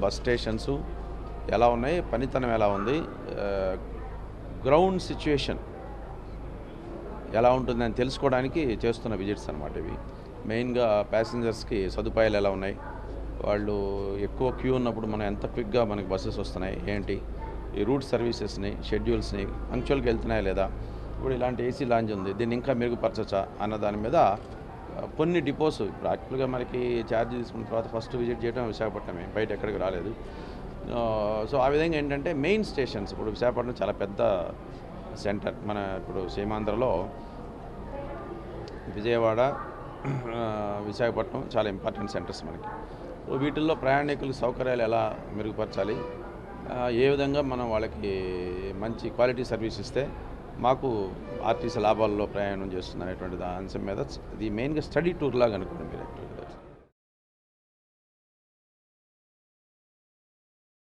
Bus stations ఎలా ఉన్నాయి? పనితనం ఎలా ఉంది? గ్రౌండ్ సిచ్యువేషన్ ఎలా ఉంటుందని తెలుసుకోవడానికి చేస్తున్న విజిట్స్ అనమాట ఇవి. మెయిన్గా ప్యాసింజర్స్కి సదుపాయాలు ఎలా ఉన్నాయి? వాళ్ళు ఎక్కువ క్యూ ఉన్నప్పుడు మనం ఎంత క్విక్గా మనకి బస్సెస్ వస్తున్నాయి? ఏంటి? ఈ రూట్ సర్వీసెస్ని షెడ్యూల్స్ని పంక్చువల్గా వెళ్తున్నాయా లేదా? ఇప్పుడు ఇలాంటి ఏసీ లాంజ్ ఉంది దీన్ని ఇంకా మెరుగుపరచచ్చా అన్న దాని మీద కొన్ని డిపోస్ ఇప్పుడు యాక్చువల్గా మనకి ఛార్జ్ తీసుకున్న తర్వాత ఫస్ట్ విజిట్ చేయడం విశాఖపట్నమే బయట ఎక్కడికి రాలేదు. సో ఆ విధంగా ఏంటంటే మెయిన్ స్టేషన్స్ ఇప్పుడు విశాఖపట్నం చాలా పెద్ద సెంటర్ మన ఇప్పుడు సీమాంధ్రలో. విజయవాడ విశాఖపట్నం చాలా ఇంపార్టెంట్ సెంటర్స్ మనకి. వీటిల్లో ప్రయాణికుల సౌకర్యాలు ఎలా మెరుగుపరచాలి? ఏ విధంగా మనం వాళ్ళకి మంచి క్వాలిటీ సర్వీస్ ఇస్తే మాకు ఆర్టీసీ లాభాల్లో ప్రయాణం చేస్తుంది అనేటువంటి దా- అంశం మీద ఇది మెయిన్గా స్టడీ టూర్ లాగా అనుకోండి మీరు యాక్చువల్గా.